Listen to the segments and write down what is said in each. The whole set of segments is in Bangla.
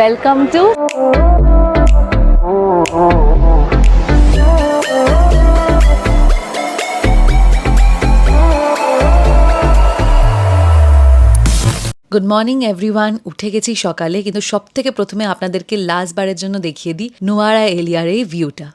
Welcome to good morning everyone উঠে গেছি সকালে, কিন্তু সব থেকে প্রথমে আপনাদেরকে লাস্ট বারের জন্য দেখিয়ে দিই নোয়ারা এলিয়ার এই ভিউটা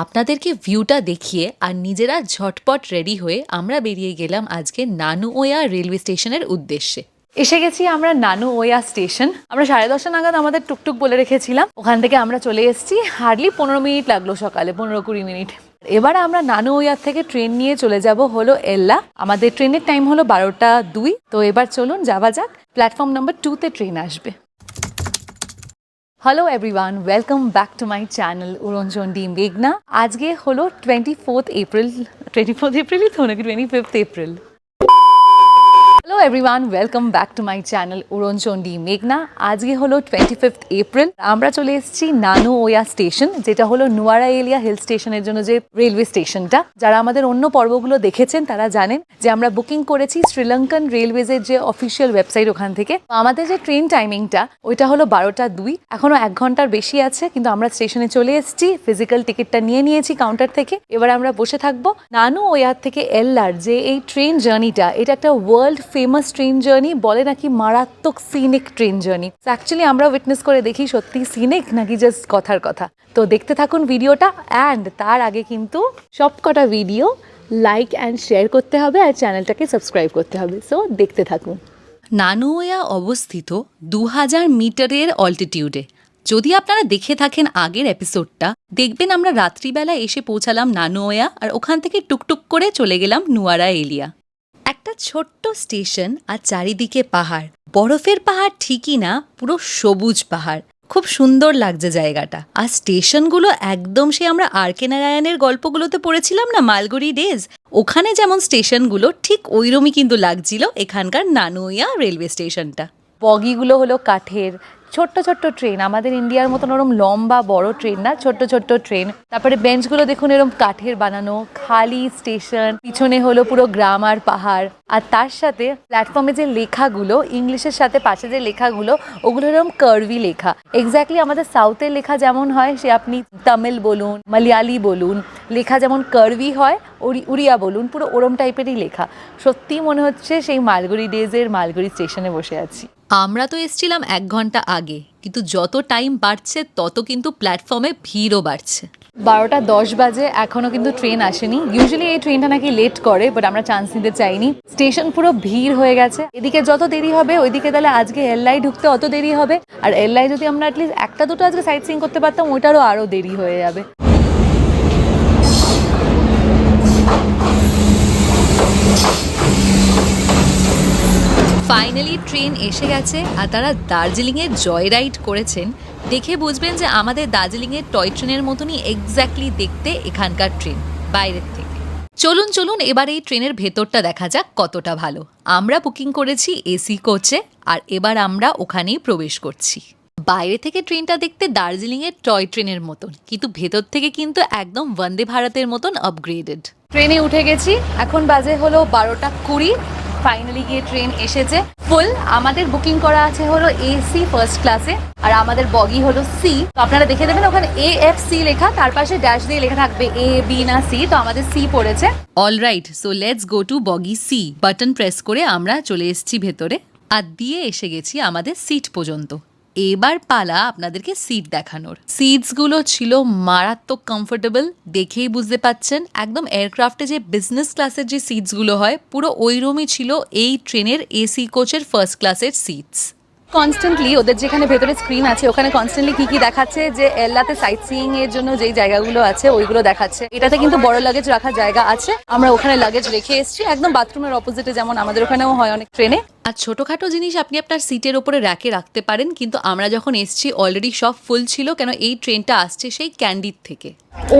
আপনাদেরকে ভিউটা দেখিয়ে আর নিজেরা ঝটপট রেডি হয়ে আমরা বেরিয়ে গেলাম আজকে নানু ওয়া রেলওয়ে স্টেশনের উদ্দেশ্যে। এসে গেছি আমরা নানু ওয়া স্টেশন আমরা সাড়ে দশটা নাগাদ আমাদের টুকটুক বলে রেখেছিলাম। ওখান থেকে আমরা চলে এসেছি। হার্ডলি পনেরো মিনিট লাগল সকালে, পনেরো কুড়ি মিনিট। এবার আমরা নানু ওয়ার থেকে ট্রেন নিয়ে চলে যাব হলো এল্লা। আমাদের ট্রেনের টাইম হলো বারোটা দুই। তো এবার চলুন যাওয়া যাক। প্ল্যাটফর্ম নাম্বার টুতে ট্রেন আসবে। Hello everyone welcome back to my channel Uronchondi মেঘনা আজকে হলো twenty fourth April twenty fourth এপ্রিলই তো নাকি twenty fifth April hello everyone welcome back to my channel Uronchondi মেঘনা আজকে হলো টোয়েন্টি ফিফথ এপ্রিল আমরা চলে এসেছি নানু ওয়া স্টেশন যেটা হলো নুয়ারা এলিয়া হিল স্টেশনের জন্য যে রেলওয়ে স্টেশনটা যারা আমাদের অন্য পর্বগুলো দেখেছেন তারা জানেন যে আমরা বুকিং করেছি শ্রীলঙ্কান রেলওয়েজের যে অফিসিয়াল ওয়েবসাইট ওখান থেকে আমাদের যে ট্রেন টাইমিংটা ওইটা হলো বারোটা দুই এখনও এক ঘণ্টার বেশি আছে কিন্তু আমরা স্টেশনে চলে এসেছি ফিজিক্যাল টিকিটটা নিয়ে নিয়েছি কাউন্টার থেকে এবার আমরা বসে থাকব নানু ওয়ার থেকে এল্লার যে এই ট্রেন জার্নিটা এটা একটা ওয়ার্ল্ড ফেমাস ট্রেন জার্নি বলে নাকি মারাত্মক সিনিক ট্রেন জার্নি অ্যাকচুয়ালি আমরা উইটনেস করে দেখি সত্যি সিনিক নাকি জাস্ট কথার কথা। তো দেখতে থাকুন ভিডিওটা অ্যান্ড তার আগে কিন্তু সব কটা ভিডিও লাইক অ্যান্ড শেয়ার করতে হবে আর চ্যানেলটাকে সাবস্ক্রাইব করতে হবে। সো দেখতে থাকুন। নানুয়া অবস্থিত দু হাজার মিটারের অল্টিটিউডে যদি আপনারা দেখে থাকেন আগের এপিসোডটা দেখবেন আমরা রাত্রিবেলা এসে পৌঁছালাম নানুয়া আর ওখান থেকে টুকটুক করে চলে গেলাম নুয়ারা এলিয়া। একটা ছোট্ট স্টেশন আর চারিদিকে পাহাড়। বরফের পাহাড় ঠিকই না, পুরো সবুজ পাহাড়। খুব সুন্দর লাগছে জায়গাটা। আর স্টেশনগুলো একদম সে আমরা আর কে নারায়ণের গল্পগুলোতে পড়েছিলাম না, মালগুড়ি ডেজ? ওখানে যেমন স্টেশনগুলো, ঠিক ওইরমই কিন্তু লাগছিল এখানকার নানুইয়া রেলওয়ে স্টেশনটা। বগিগুলো হলো কাঠের ছোট্ট ছোট্ট ট্রেন আমাদের ইন্ডিয়ার মতন ওরম লম্বা, বড় ট্রেন না, ছোট্ট ছোট্ট ট্রেন তারপরে বেঞ্চগুলো দেখুন এরম কাঠের বানানো, খালি স্টেশন পিছনে হলো পুরো গ্রাম আর পাহাড়। আর তার সাথে প্ল্যাটফর্মে যে লেখাগুলো, ইংলিশের সাথে পাশে যে লেখাগুলো, ওগুলো এরকম কার্ভি লেখা। এক্স্যাক্টলি আমাদের সাউথের লেখা যেমন হয়, সে আপনি তামিল বলুন, মালয়ালি বলুন লেখা যেমন কার্ভি হয় উড়ি- উড়িয়া বলুন পুরো ওরম টাইপেরই লেখা। সত্যি মনে হচ্ছে সেই মালগুড়ি ডেজের মালগুড়ি স্টেশনে বসে আছি। আমরা তো এসছিলাম এক ঘণ্টা আগে কিন্তু যত টাইম বাড়ছে তত কিন্তু প্ল্যাটফর্মে ভিড়ও বাড়ছে। বারোটা দশ বাজে এখনও কিন্তু ট্রেন আসেনি। ইউজুয়ালি এই ট্রেনটা নাকি লেট করে বাট আমরা চান্স নিতে চাইনি। স্টেশন পুরো ভিড় হয়ে গেছে। এদিকে যত দেরি হবে ওইদিকে তাহলে আজকে এলআই ঢুকতে অত দেরি হবে। আর এলআই যদি আমরা অ্যাটলিস্ট একটা দুটো আজকে সাইট সিং করতে পারতাম ওইটারও আরও দেরি হয়ে যাবে। ফাইনালি ট্রেন এসে গেছে আর তারা দার্জিলিংয়ে জয় রাইড করেছেন। দেখে বুঝবেন যে আমাদের দার্জিলিংয়ের টয় ট্রেনের মতনই এক্স্যাক্টলি দেখতে এখানকার ট্রেন বাইরের থেকে। চলুন চলুন, এবার এই ট্রেনের ভেতরটা দেখা যাক কতটা ভালো। আমরা বুকিং করেছি এসি কোচে আর এবার আমরা ওখানেই প্রবেশ করছি। বাইরে থেকে ট্রেনটা দেখতে দার্জিলিংয়ের টয় ট্রেনের মতন, কিন্তু ভেতর থেকে কিন্তু একদম বন্দে ভারতের মতন আপগ্রেডেড ট্রেনে উঠে গেছি। এখন বাজে হলো বারোটা কুড়ি। ফাইনালি গিয়ে ট্রেন এসেছে। ফুল আমাদের বুকিং করা আছে হলো এসি ফার্স্ট ক্লাসে আর আমাদের বগি হলো সি তো আপনারা দেখে দেবেন ওখানে এ এফ সি লেখা। তার পাশে ড্যাশ দিয়ে লেখা থাকবে এ বি না সি তো আমাদের সি পড়েছে। All right so let's go to bogie C button press করে আমরা চলে এসেছি ভেতরে। আর দিয়ে এসে গেছি আমাদের সিট পর্যন্ত। এবার পালা আপনাদেরকে সিট দেখানোর। সিটসগুলো ছিল মারাত্মক কমফোর্টেবল দেখেই বুঝতে পাচ্ছেন। একদম এয়ারক্রাফটে যে বিজনেস ক্লাসের যে সিটসগুলো হয়, পুরো ওইরমই ছিল এই ট্রেনের এসি কোচের ফার্স্ট ক্লাসের সিটস কনস্ট্যান্টলি ওদের যেখানে ভেতরে স্ক্রিন আছে ওখানে কনস্ট্যান্টলি কি কি দেখাচ্ছে? যে এল্লাতে সাইট সিইং এর জন্য যেই জায়গাগুলো আছে ওইগুলো দেখাচ্ছে। এটাতে কিন্তু বড় লাগেজ রাখার জায়গা আছে। আমরা ওখানে লাগেজ রেখে এসেছি। একদম বাথরুমের অপোজিটে যেমন আমাদের ওখানেও হয় অনেক ট্রেনে আর ছোটোখাটো জিনিস আপনি আপনার সিটের ওপরে র্যাকে রাখতে পারেন কিন্তু আমরা যখন এসেছি অলরেডি সব ফুল ছিল কেন এই ট্রেনটা আসছে সেই ক্যান্ডির থেকে।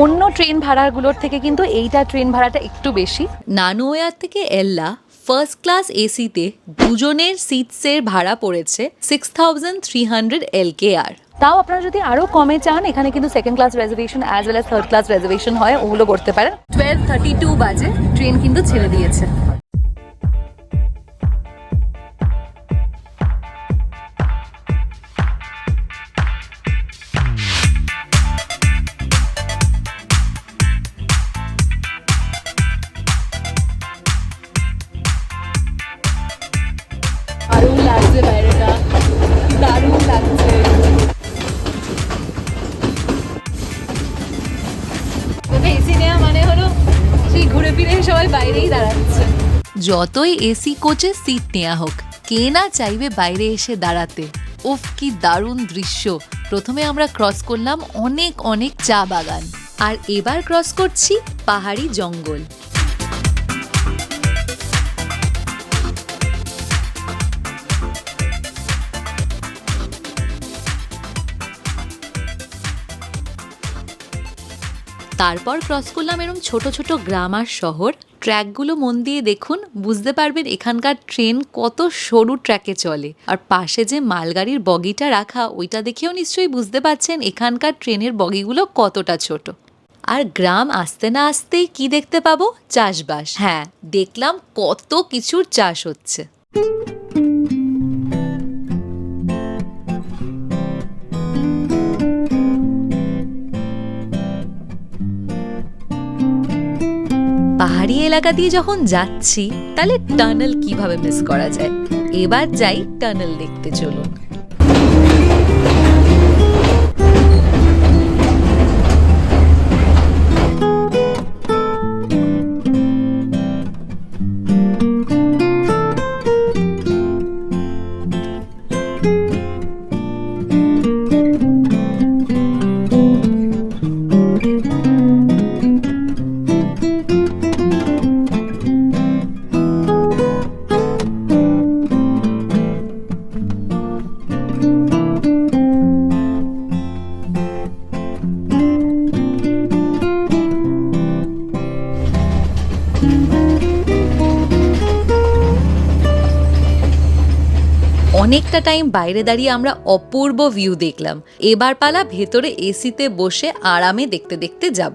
অন্য ট্রেন ভাড়াগুলোর থেকে কিন্তু এইটা ট্রেন ভাড়াটা একটু বেশি। নানুয়ার থেকে এল্লা ফার্স্ট ক্লাস এসিতে দুজনের সিটসের ভাড়া পড়েছে সিক্স থাউজেন্ড থ্রি হান্ড্রেড এল কে আর তাও আপনারা যদি আরও কমে চান, এখানে কিন্তু second class reservation as well as third class reservation হয়, ওগুলো করতে পারেন। টুয়েলভ থার্টি টু বাজে ট্রেন কিন্তু ছেড়ে দিয়েছে। এসি নেওয়া মানে হলো সেই ঘুরে ফিরে সবাই বাইরেই দাঁড়াচ্ছে। যতই এসি কোচে সিট নেওয়া হোক, কে না চাইবে বাইরে এসে দাঁড়াতে? ওফ কি দারুণ দৃশ্য। প্রথমে আমরা ক্রস করলাম অনেক অনেক চা বাগান। আর এবার ক্রস করছি পাহাড়ি জঙ্গল। তারপর ক্রস করলাম এরকম ছোট ছোট গ্রাম আর শহর। ট্র্যাকগুলো মন দিয়ে দেখুন, বুঝতে পারবেন এখানকার ট্রেন কত সরু ট্র্যাকে চলে। আর পাশে যে মালগাড়ির বগিটা রাখা, ওইটা দেখেও নিশ্চয়ই বুঝতে পারছেন এখানকার ট্রেনের বগিগুলো কতটা ছোট। আর গ্রাম আসতে না আসতেই কি দেখতে পাবো? চাষবাস। হ্যাঁ দেখলাম কত কিছুর চাষ হচ্ছে। পাহাড়ি এলাকা দিয়ে যখন যাচ্ছি, তাহলে টানেল কীভাবে মিস করা যায়? এবার যাই টানেল দেখতে চলুন। অনেকটা টাইম বাইরে দাঁড়িয়ে আমরা অপূর্ব ভিউ দেখলাম। এবার পালা ভেতরে এসিতে বসে আরামে দেখতে দেখতে যাব।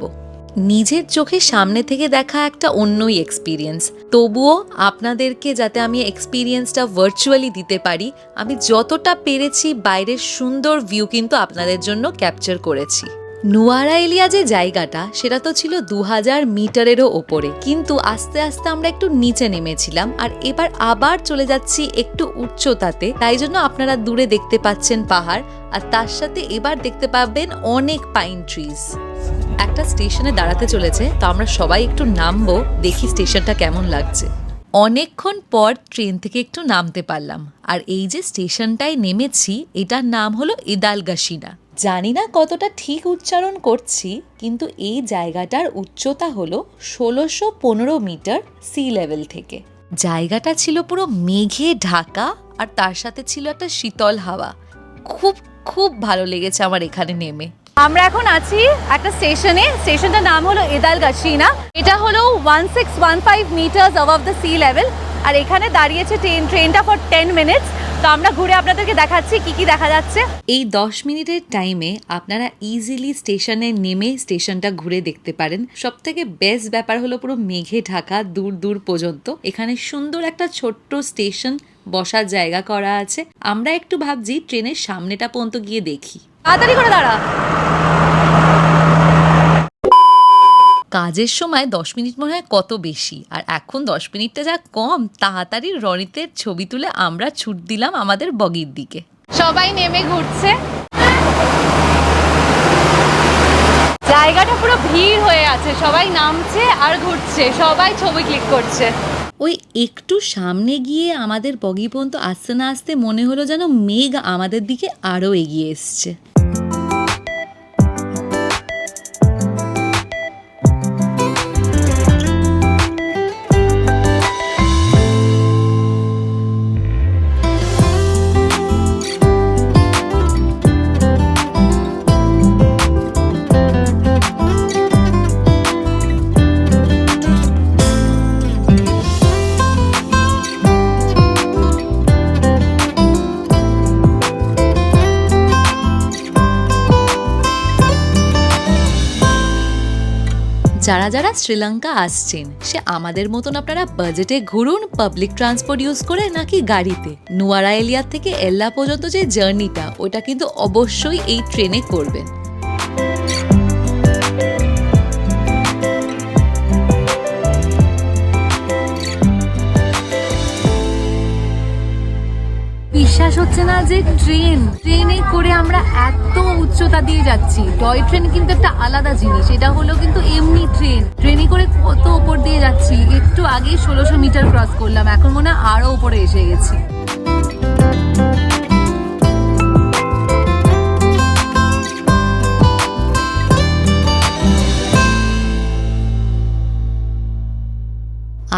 নিজের চোখে সামনে থেকে দেখা একটা অন্যই এক্সপিরিয়েন্স তবুও আপনাদেরকে যাতে আমি এক্সপিরিয়েন্সটা ভার্চুয়ালি দিতে পারি, আমি যতটা পেরেছি বাইরের সুন্দর ভিউ কিন্তু আপনাদের জন্য ক্যাপচার করেছি। নুয়ারা এলিয়া যে জায়গাটা, সেটা তো ছিল দু হাজার মিটারেরও ওপরে। কিন্তু আস্তে আস্তে আমরা একটু নিচে নেমেছিলাম আর এবার আবার চলে যাচ্ছি একটু উচ্চতাতে। তাই জন্য আপনারা দূরে দেখতে পাচ্ছেন পাহাড় আর তার সাথে এবার দেখতে পাবেন অনেক পাইন ট্রিজ একটা স্টেশনে দাঁড়াতে চলেছে, তো আমরা সবাই একটু নামবো, দেখি স্টেশনটা কেমন লাগছে। অনেকক্ষণ পর ট্রেন থেকে একটু নামতে পারলাম। আর এই যে স্টেশনটায় নেমেছি, এটার নাম হলো ইদালগাসিনা জানি না কতটা ঠিক উচ্চারণ করছি, কিন্তু এই জায়গাটার উচ্চতা হলো ষোলোশো পনেরো মিটার সি লেভেল থেকে। জায়গাটা ছিল পুরো মেঘে ঢাকা আর তার সাথে ছিল একটা শীতল হাওয়া। খুব খুব ভালো লেগেছে আমার এখানে নেমে। আমরা এখন আছি একটা স্টেশনে, স্টেশনটার নাম হলো এদাল গাছিনা এটা হলো one six one five metres above the sea level আর এখানে দাঁড়িয়েছে ট্রেন ট্রেনটা ফর টেন মিনিটস তো আমরা ঘুরে আপনাদেরকে দেখাচ্ছি কি কি দেখা যাচ্ছে। এই দশ মিনিটের টাইমে আপনারা ইজিলি স্টেশনে নেমে স্টেশনটা ঘুরে দেখতে পারেন। সব থেকে বেস্ট ব্যাপার হলো পুরো মেঘে ঢাকা দূর দূর পর্যন্ত। এখানে সুন্দর একটা ছোট্ট স্টেশন বসার জায়গা করা আছে। আমরা একটু ভাবছি ট্রেনের সামনেটা পর্যন্ত গিয়ে দেখি। তাড়াতাড়ি করে দাঁড়া। কাজের সময় দশ মিনিট মনে হয় কত বেশি। আর এখন দশ মিনিটটা যা কম তাড়াতাড়ি রনিতের ছবি তুলে আমরা ছুট দিলাম আমাদের বগির দিকে। সবাই নেমে ঘুরছে। জায়গাটা পুরো ভিড় হয়ে আছে সবাই নামছে আর ঘুরছে সবাই ছবি ক্লিক করছে। ওই একটু সামনে গিয়ে আমাদের বগি পর্যন্ত আসতে না আসতে মনে হলো যেন মেঘ আমাদের দিকে আরও এগিয়ে এসছে। যারা যারা শ্রীলঙ্কা আসছেন, সে আমাদের মতন আপনারা বাজেটে ঘুরুন পাবলিক ট্রান্সপোর্ট ইউজ করে নাকি গাড়িতে। নুয়ারা এলিয়া থেকে এল্লা পর্যন্ত যে জার্নিটা ওটা কিন্তু অবশ্যই এই ট্রেনে করবেন। হচ্ছে না যে ট্রেন। ট্রেনে করে আমরা এত উচ্চতা দিয়ে যাচ্ছি। টয় ট্রেন কিন্তু একটা আলাদা জিনিস। এটা হলো কিন্তু এমনি ট্রেন। ট্রেনে করে কত ওপর দিয়ে যাচ্ছি? একটু আগে ষোলোশো মিটার ক্রস করলাম। এখন মনে হয় আরও উপরে এসে গেছি।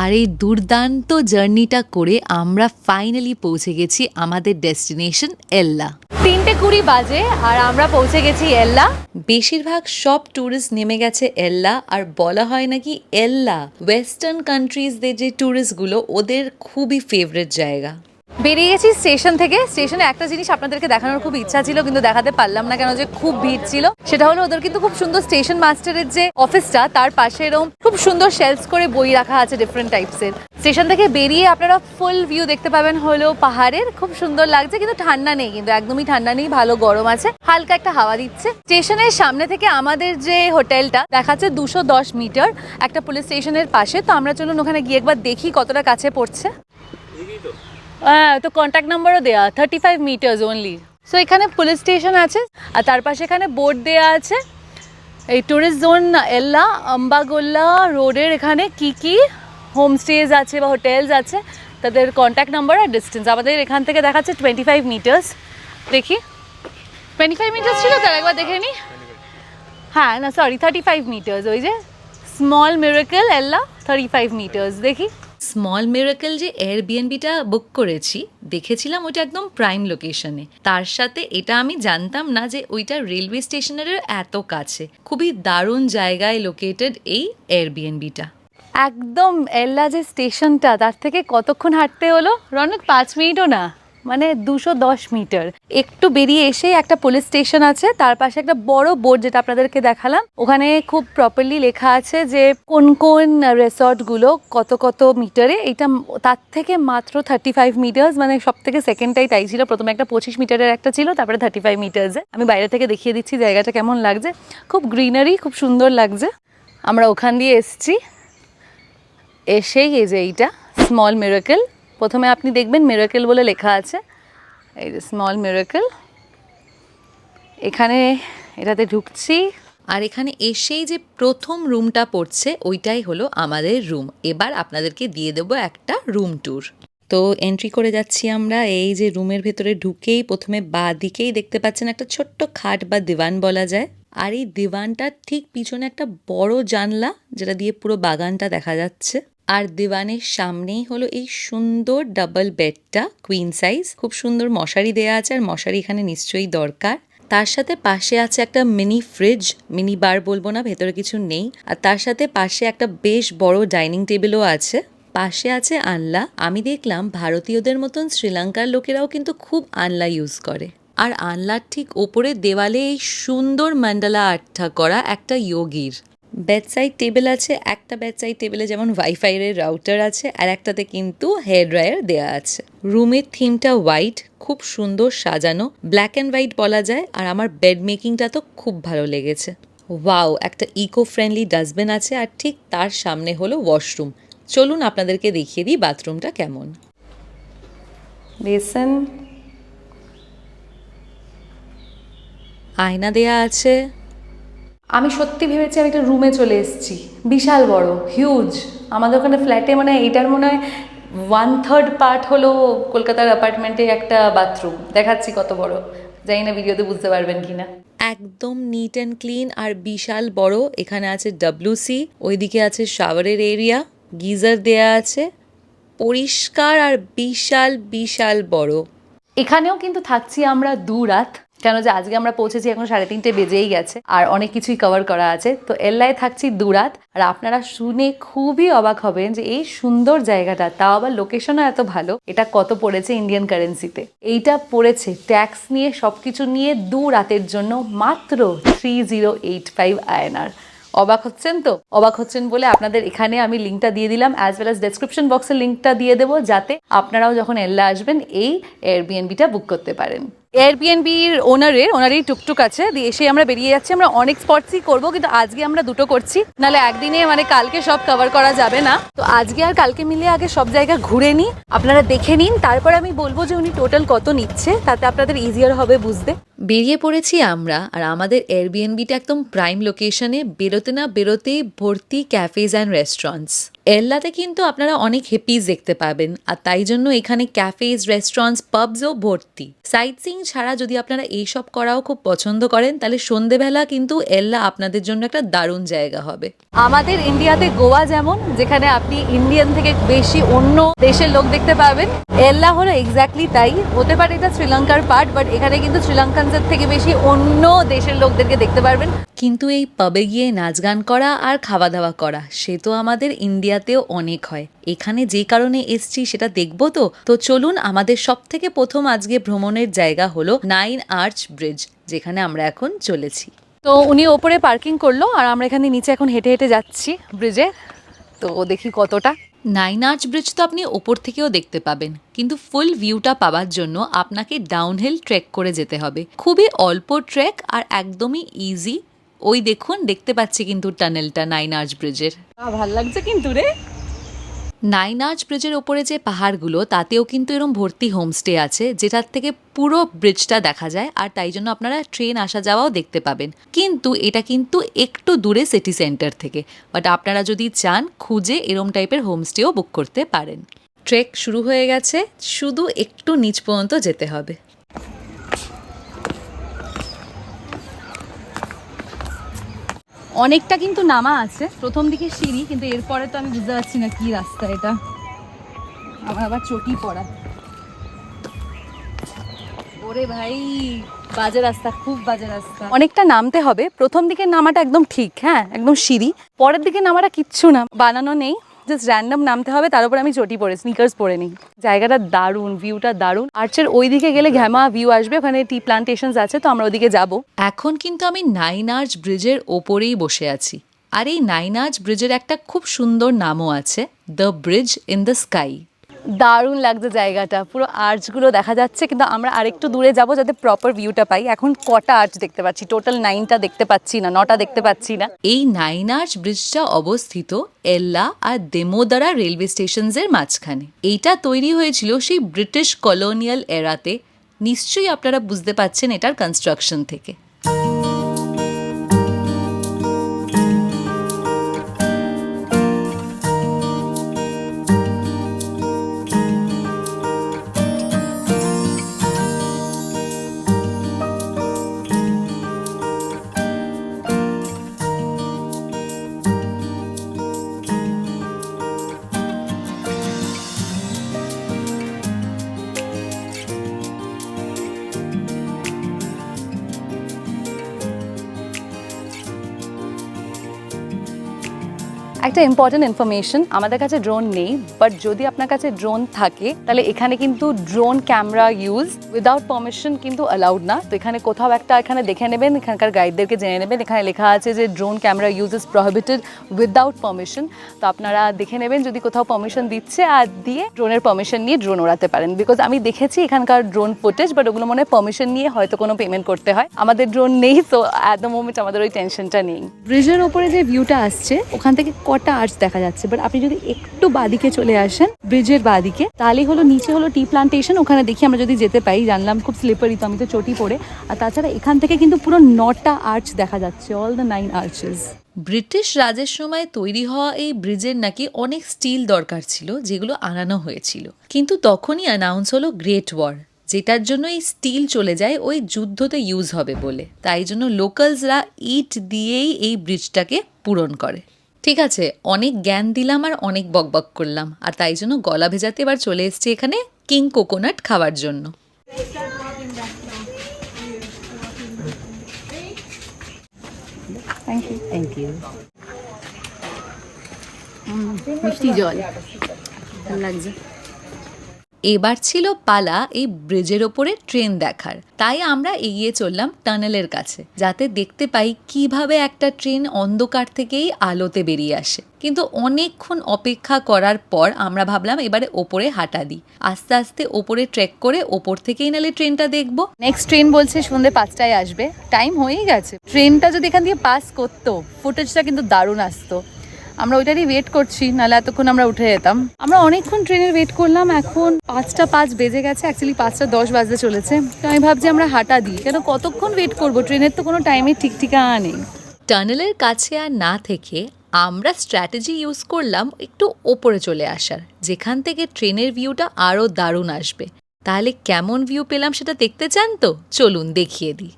আর এই দুর্দান্ত জার্নিটা করে আমরা ফাইনালি পৌঁছে গেছি আমাদের ডেস্টিনেশন এল্লা। তিনটে কুড়ি বাজে আর আমরা পৌঁছে গেছি এল্লা। বেশিরভাগ সব ট্যুরিস্ট নেমে গেছে এল্লা আর বলা হয় নাকি এল্লা। ওয়েস্টার্ন কান্ট্রিজদের যে ট্যুরিস্টগুলো ওদের খুবই ফেভারেট জায়গা। বেরিয়ে গেছি স্টেশন থেকে। স্টেশনে একটা জিনিস আপনাদেরকে দেখানোর খুব ইচ্ছা ছিল, কিন্তু দেখাতে পারলাম না কেন যে খুব ভিড় ছিল। সেটা হলো ওদের কিন্তু খুব সুন্দর স্টেশন মাস্টারের যে অফিসটা, তার পাশে এরকম খুব সুন্দর শেলফস করে বই রাখা আছে ডিফারেন্ট টাইপসের স্টেশন থেকে বেরিয়ে আপনারা ফুল ভিউ দেখতে পাবেন হলো পাহাড়ের। খুব সুন্দর লাগছে, কিন্তু ঠান্ডা নেই, কিন্তু একদমই ঠান্ডা নেই, ভালো গরম আছে, হালকা একটা হাওয়া দিচ্ছে। স্টেশনের সামনে থেকে আমাদের যে হোটেলটা দেখাচ্ছে দুশো মিটার, একটা পুলিশ স্টেশনের পাশে। তো আমরা চলুন ওখানে গিয়ে একবার দেখি কতটা কাছে পড়ছে। তো কন্ট্যাক্ট নাম্বারও দেওয়া thirty five metres only so এখানে পুলিশ স্টেশন আছে, আর তার পাশে এখানে বোর্ড দেওয়া আছে। এই ট্যুরিস্ট জোন এল্লা, আম্বাগোল্লা রোডের এখানে কি কি হোমস্টেজ আছে বা হোটেলস আছে, তাদের কন্ট্যাক্ট নাম্বার আর ডিস্টেন্স আমাদের এখান থেকে দেখাচ্ছে টোয়েন্টি ফাইভ মিটার্স দেখি। টোয়েন্টি ফাইভ মিটার্স ছিল তার একবার দেখে নি। হ্যাঁ না সরি থার্টি ফাইভ মিটার্স ওই যে small miracle এল্লা thirty five metres দেখি। স্মল মেরাকেল যে এয়ারবিএনবিটা বুক করেছি, দেখেছিলাম ওইটা একদম প্রাইম লোকেশনে তার সাথে এটা আমি জানতাম না যে ওইটা রেলওয়ে স্টেশনের এত কাছে। খুবই দারুণ জায়গায় লোকেটেড এই এয়ারবিএনবিটা একদম এল্লা যে স্টেশনটা তার থেকে কতক্ষণ হাঁটতে হলো? রনক, পাঁচ মিনিটও না। মানে দুশো দশ মিটার। একটু বেরিয়ে এসে একটা পুলিশ স্টেশন আছে, তার পাশে একটা বড় বোর্ড যেটা আপনাদেরকে দেখালাম। ওখানে খুব প্রপারলি লেখা আছে যে কোন কোন রেসর্টগুলো কত কত মিটারে এটা তার থেকে মাত্র থার্টি ফাইভ মিটার্স মানে সব থেকে সেকেন্ডটাই তাই ছিল। প্রথমে একটা পঁচিশ মিটারের একটা ছিল, তারপরে থার্টি ফাইভ মিটার্সে আমি বাইরে থেকে দেখিয়ে দিচ্ছি জায়গাটা কেমন লাগছে। খুব গ্রিনারি খুব সুন্দর লাগছে। আমরা ওখান দিয়ে এসছি। এসেই এই যে এইটা স্মল মিরাকেল প্রথমে আপনি দেখবেন মিরাকেল বলে লেখা আছে। এই যে স্মল মিরাকেল এখানে এটাতে ঢুকছি। আর এখানে এসেই যে প্রথম রুমটা পড়ছে, ওইটাই হলো আমাদের রুম এবার আপনাদেরকে দিয়ে দেবো একটা রুম ট্যুর তো এন্ট্রি করে যাচ্ছি আমরা। এই যে রুমের ভেতরে ঢুকেই প্রথমে বা দিকেই দেখতে পাচ্ছেন একটা ছোট্ট খাট বা দিওয়ান বলা যায়। আর এই দিওয়ানটার ঠিক পিছনে একটা বড় জানলা, যেটা দিয়ে পুরো বাগানটা দেখা যাচ্ছে। আর দিওয়ানের সামনেই হলো এই সুন্দর ডাবল বেডটা কুইন সাইজ খুব সুন্দর মশারি দেয়া আছে আর মশারি এখানে নিশ্চয়ই দরকার। তার সাথে পাশে আছে একটা মিনি ফ্রিজ মিনি বার বলব না, ভেতরে কিছু নেই। আর তার সাথে পাশে একটা বেশ বড় ডাইনিং টেবিলও আছে। পাশে আছে আনলা। আমি দেখলাম ভারতীয়দের মতন শ্রীলঙ্কার লোকেরাও কিন্তু খুব আনলা ইউজ করে। আর আনলার ঠিক ওপরে দেওয়ালে এই সুন্দর মান্ডালা আর্টটা করা একটা ইয়োগির বেডসাইড টেবিল আছে, একটা বেডসাইড টেবিলে যেমন ওয়াইফাইয়ের রাউটার আছে, আর একটাতে কিন্তু হেয়ার ড্রায়ার দেওয়া আছে। রুমের থিমটা হোয়াইট খুব সুন্দর সাজানো ব্ল্যাক অ্যান্ড হোয়াইট বলা যায়, আর আমার বেড মেকিংটা তো খুব ভালো লেগেছে। ওয়াও একটা ইকো ফ্রেন্ডলি ডাস্টবিন আছে, আর ঠিক তার সামনে হলো ওয়াশরুম চলুন আপনাদেরকে দেখিয়ে দিই বাথরুমটা কেমন। বেসন আয়না দেয়া আছে। আমি সত্যি ভেবেছি আমি একটা রুমে চলে এসেছি। বিশাল বড় হিউজ আমাদের ওখানে ফ্ল্যাটে মানে এটার মনে হয় ওয়ান থার্ড পার্ট হলো কলকাতার অ্যাপার্টমেন্টে একটা বাথরুম দেখাচ্ছি কত বড়। জানি না ভিডিওতে বুঝতে পারবেন কিনা। একদম নিট অ্যান্ড ক্লিন আর বিশাল বড়। এখানে আছে ডাব্লিউসি ওইদিকে আছে শাওয়ারের এরিয়া গিজার দেয়া আছে। পরিষ্কার আর বিশাল বিশাল বড়। এখানেও কিন্তু থাকছি আমরা দু রাত। কেন যে আজকে আমরা পৌঁছেছি এখন সাড়ে তিনটে বেজেই গেছে, আর অনেক কিছুই কভার করা আছে। তো এল্লায় থাকছি দু রাত আর আপনারা শুনে খুবই অবাক হবেন যে এই সুন্দর জায়গাটা, তাও আবার লোকেশনও এত ভালো, এটা কত পড়েছে ইন্ডিয়ান কারেন্সিতে এইটা পড়েছে ট্যাক্স নিয়ে সব কিছু নিয়ে দু রাতের জন্য মাত্র থ্রি জিরো এইট ফাইভ আয়নার অবাক হচ্ছেন তো? অবাক হচ্ছেন বলে আপনাদের এখানে আমি লিঙ্কটা দিয়ে দিলাম অ্যাজ ওয়েল অ্যাজ ডেসক্রিপশন বক্সের লিঙ্কটা দিয়ে দেবো, যাতে আপনারাও যখন এল্লা আসবেন, এই এয়ারবিএনবিটা বুক করতে পারেন। এয়ারবিএনবির ওনারের ওনারই টুকটুক আছে, দিয়ে এসে আমরা বেরিয়ে যাচ্ছি। আমরা অনেক স্পটসই করব, কিন্তু আজকে আমরা দুটো করছি। নাহলে একদিনে মানে কালকে সব কভার করা যাবে না। তো আজকে আর কালকে মিলিয়ে আগে সব জায়গা ঘুরে নিই, আপনারা দেখে নিন। তারপর আমি বলব যে উনি টোটাল কত নিচ্ছে, তাতে আপনাদের ইজিয়ার হবে বুঝতে। বেরিয়ে পড়েছি আমরা, আর আমাদের এয়ারবিএনবিটা একদম প্রাইম লোকেশনে বেরোতে না বেরোতেই ভর্তি ক্যাফেজ অ্যান্ড রেস্টুরেন্টস এল্লাতে কিন্তু আপনারা অনেক হেপিস দেখতে পাবেন, আর তাই জন্য এখানে ক্যাফেজ রেস্টুরেন্টস পাবসও ভর্তি। সাইট সিং ছাড়া যদি আপনারা এইসব করাও খুব পছন্দ করেন, তাহলে সন্ধেবেলা কিন্তু এল্লা আপনাদের জন্য একটা দারুণ জায়গা হবে। আমাদের ইন্ডিয়াতে গোয়া যেমন, যেখানে আপনি ইন্ডিয়ান থেকে বেশি অন্য দেশের লোক দেখতে পাবেন, এল্লা হলো এক্স্যাক্টলি তাই। হতে পারে এটা শ্রীলঙ্কার পার্ট বাট এখানে কিন্তু শ্রীলঙ্কানদের থেকে বেশি অন্য দেশের লোকদেরকে দেখতে পারবেন। কিন্তু এই পাবে গিয়ে নাচ গান করা আর খাওয়া দাওয়া করা, সে তো আমাদের ইন্ডিয়াতেও অনেক হয়। এখানে যে কারণে এসছি সেটা দেখব তো? তো চলুন, আমাদের সব থেকে প্রথম আজকে ভ্রমণের জায়গা হলো নাইন আর্চ ব্রিজ যেখানে আমরা এখন চলেছি। তো উনি ওপরে পার্কিং করল আর আমরা এখানে নিচে এখন হেঁটে হেঁটে যাচ্ছি ব্রিজে তো দেখি কতটা। নাইন আর্চ ব্রিজ তো আপনি ওপর থেকেও দেখতে পাবেন, কিন্তু ফুল ভিউটা পাওয়ার জন্য আপনাকে ডাউনহিল ট্রেক করে যেতে হবে। খুবই অল্প ট্রেক আর একদমই ইজি ওই দেখুন দেখতে পাচ্ছি কিন্তু টানেলটা নাইন আর্চ ব্রিজের ভালো লাগছে কিন্তু রে। নাইন আর্চ ব্রিজের ওপরে যে পাহাড়গুলো তাতেও কিন্তু এরম ভর্তি হোমস্টে আছে যেটার থেকে পুরো ব্রিজটা দেখা যায় আর তাই জন্য আপনারা ট্রেন আসা যাওয়াও দেখতে পাবেন। কিন্তু এটা কিন্তু একটু দূরে সিটি সেন্টার থেকে বাট আপনারা যদি চান খুঁজে এরম টাইপের হোমস্টেও বুক করতে পারেন। ট্রেক শুরু হয়ে গেছে শুধু একটু নিচ পর্যন্ত যেতে হবে। অনেকটা কিন্তু নামা আছে। প্রথম দিকে সিঁড়ি, কিন্তু এরপরে তো আমি বুঝতে পারছি না কি রাস্তা এটা। আমার আবার চটি পড়া। ওরে ভাই, বাজে রাস্তা, খুব বাজে রাস্তা। অনেকটা নামতে হবে। প্রথম দিকে নামাটা একদম ঠিক হ্যাঁ একদম সিঁড়ি। পরের দিকে নামাটা কিচ্ছু না। বানানো নেই। জাস্ট র্যান্ডম নামতে হবে, তার উপর আমি চটি পরে স্নিকার্স পরে নিই। জায়গাটা দারুণ ভিউটা দারুণ আর্চের ওইদিকে গেলে ঘ্যামা ভিউ আসবে, ওখানে টি প্লান্টেশনস আছে, তো আমরা ওদিকে যাব। এখন কিন্তু আমি নাইন আর্চ ব্রিজের ওপরেই বসে আছি। আর এই নাইন আর্চ ব্রিজের একটা খুব সুন্দর নামও আছে, the bridge in the sky দারুণ লাগছে জায়গাটা। পুরো আর্চগুলো দেখা যাচ্ছে, কিন্তু আমরা আরেকটু দূরে যাব যাতে প্রপার ভিউটা পাই। এখন কটা আর্চ দেখতে পাচ্ছি? টোটাল নাইনটা দেখতে পাচ্ছি না, নটা দেখতে পাচ্ছি না। এই নাইন আর্চ ব্রিজটা অবস্থিত এল্লা আর দেমোদারা রেলওয়ে স্টেশনসের মাঝখানে। এইটা তৈরি হয়েছিল সেই ব্রিটিশ কলোনিয়াল এরাতে নিশ্চয়ই আপনারা বুঝতে পাচ্ছেন এটার কনস্ট্রাকশন থেকে। একটা ইম্পর্টেন্ট ইনফরমেশন আমাদের কাছে ড্রোন নেই বাট যদি আপনার কাছে ড্রোন থাকে, তাহলে এখানে কিন্তু drone camera use without permission কিন্তু অ্যালাউড না। তো এখানে কোথাও একটা এখানে দেখে নেবেন, এখানকার গাইডদেরকে জেনে নেবেন। এখানে লেখা আছে যে drone camera use is prohibited without permission তো আপনারা দেখে নেবেন যদি কোথাও পারমিশন দিচ্ছে আর দিয়ে ড্রোনের পারমিশন নিয়ে ড্রোন ওড়াতে পারেন। বিকজ আমি দেখেছি এখানকার ড্রোন ফুটেজ বাট ওগুলো মনে পারমিশন নিয়ে হয়তো কোনো পেমেন্ট করতে হয়। আমাদের ড্রোন নেই তো অ্যাট দ্য মোমেন্ট আমাদের ওই টেনশনটা নেই। ব্রিজের ওপরে যে ভিউটা আসছে, ওখান থেকে কটা আর্চ দেখা যাচ্ছে বাট আপনি যদি একটু বাদিকে চলে আসেন ব্রিজের বাদিকে, তাহলে হলো নিচে হলো টি প্লান্টেশন ওখানে দেখি আমরা যদি যেতে পাই জানলাম খুব স্লিপারি তো, আমি তো চটি পড়ে আর তাছাড়া এখান থেকে কিন্তু পুরো নটা আর্চ দেখা যাচ্ছে all the nine arches British রাজের সময় তৈরি হওয়া এই ব্রিজের নাকি অনেক স্টিল দরকার ছিল, যেগুলো আনানো হয়েছিল। কিন্তু তখনই অ্যানাউন্স হলো গ্রেট ওয়ার যেটার জন্য এই স্টিল চলে যায়, ওই যুদ্ধতে ইউজ হবে বলে। তাই জন্য লোকালসরা ইট দিয়েই এই ব্রিজটাকে পূরণ করে। ঠিক আছে অনেক জ্ঞান দিলাম আর অনেক বকবক করলাম। আর তাই জন্য গলা ভেজাতে এবার চলে এসছি এখানে কিং কোকোনাট খাওয়ার জন্য। থ্যাংক ইউ থ্যাংক ইউ মিষ্টি জল। লাগছে? এবার ছিল পালা এই ব্রিজের ওপরে ট্রেন দেখার। তাই আমরা এগিয়ে চললাম টানেলের কাছে, যাতে দেখতে পাই কীভাবে একটা ট্রেন অন্ধকার থেকেই আলোতে বেরিয়ে আসে। কিন্তু অনেকক্ষণ অপেক্ষা করার পর আমরা ভাবলাম এবারে ওপরে হাঁটা দিই। আস্তে আস্তে ওপরে ট্রেক করে ওপর থেকেই নালে ট্রেনটা দেখব। নেক্সট ট্রেন বলছে সন্ধ্যে পাঁচটায় আসবে। টাইম হয়েই গেছে। ট্রেনটা যদি এখান দিয়ে পাস করতো ফুটেজটা কিন্তু দারুণ আসতো। আমরা ওইটারই ওয়েট করছি, নাহলে এতক্ষণ আমরা উঠে যেতাম। আমরা অনেকক্ষণ ট্রেনের ওয়েট করলাম, এখন পাঁচটা পাঁচ বেজে গেছে অ্যাকচুয়ালি পাঁচটা দশ বাজতে চলেছে। তো আমি ভাবছি আমরা হাঁটা দিই কেন কতক্ষণ ওয়েট করব? ট্রেনের তো কোনো টাইমের ঠিক ঠিকানা নেই। টানেলের কাছে আর না থেকে আমরা স্ট্র্যাটেজি ইউজ করলাম একটু ওপরে চলে আসার, যেখান থেকে ট্রেনের ভিউটা আরও দারুণ আসবে। তাহলে কেমন ভিউ পেলাম সেটা দেখতে চান তো? চলুন দেখিয়ে দিই।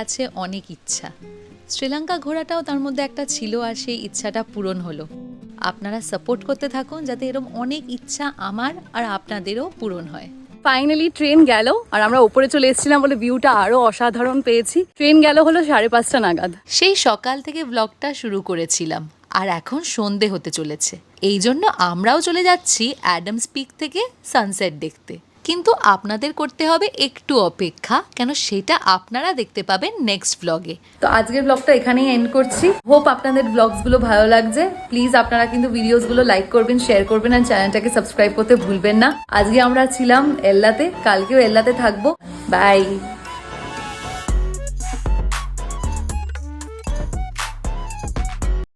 আছে অনেক ইচ্ছা। শ্রীলঙ্কা ঘোরাটাও তার মধ্যে একটা ছিল আর সেই ইচ্ছাটা পূরণ হলো। আপনারা সাপোর্ট করতে থাকুন যাতে এরকম অনেক ইচ্ছা আমার আর আপনাদেরও পূরণ হয়। ফাইনালি ট্রেন গেল আর আমরা ওপরে চলে এসেছিলাম বলে ভিউটা আরও অসাধারণ পেয়েছি। ট্রেন গেল হলো সাড়ে পাঁচটা নাগাদ। সেই সকাল থেকে ব্লগটা শুরু করেছিলাম আর এখন সন্ধে হতে চলেছে। এই জন্য আমরাও চলে যাচ্ছি অ্যাডামস পিক থেকে সানসেট দেখতে। কিন্তু আপনাদের করতে হবে একটু অপেক্ষা, কেন সেটা আপনারা দেখতে পাবেন নেক্সট ব্লগে তো আজকের ব্লগটা এখানেই এন্ড করছি। হোপ আপনাদের ব্লগসগুলো ভালো লাগছে। প্লিজ আপনারা কিন্তু ভিডিওসগুলো লাইক করবেন শেয়ার করবেন আর চ্যানেলটাকে সাবস্ক্রাইব করতে ভুলবেন না। আজকে আমরা ছিলাম এল্লাতে, কালকেও এল্লাতে থাকব। বাই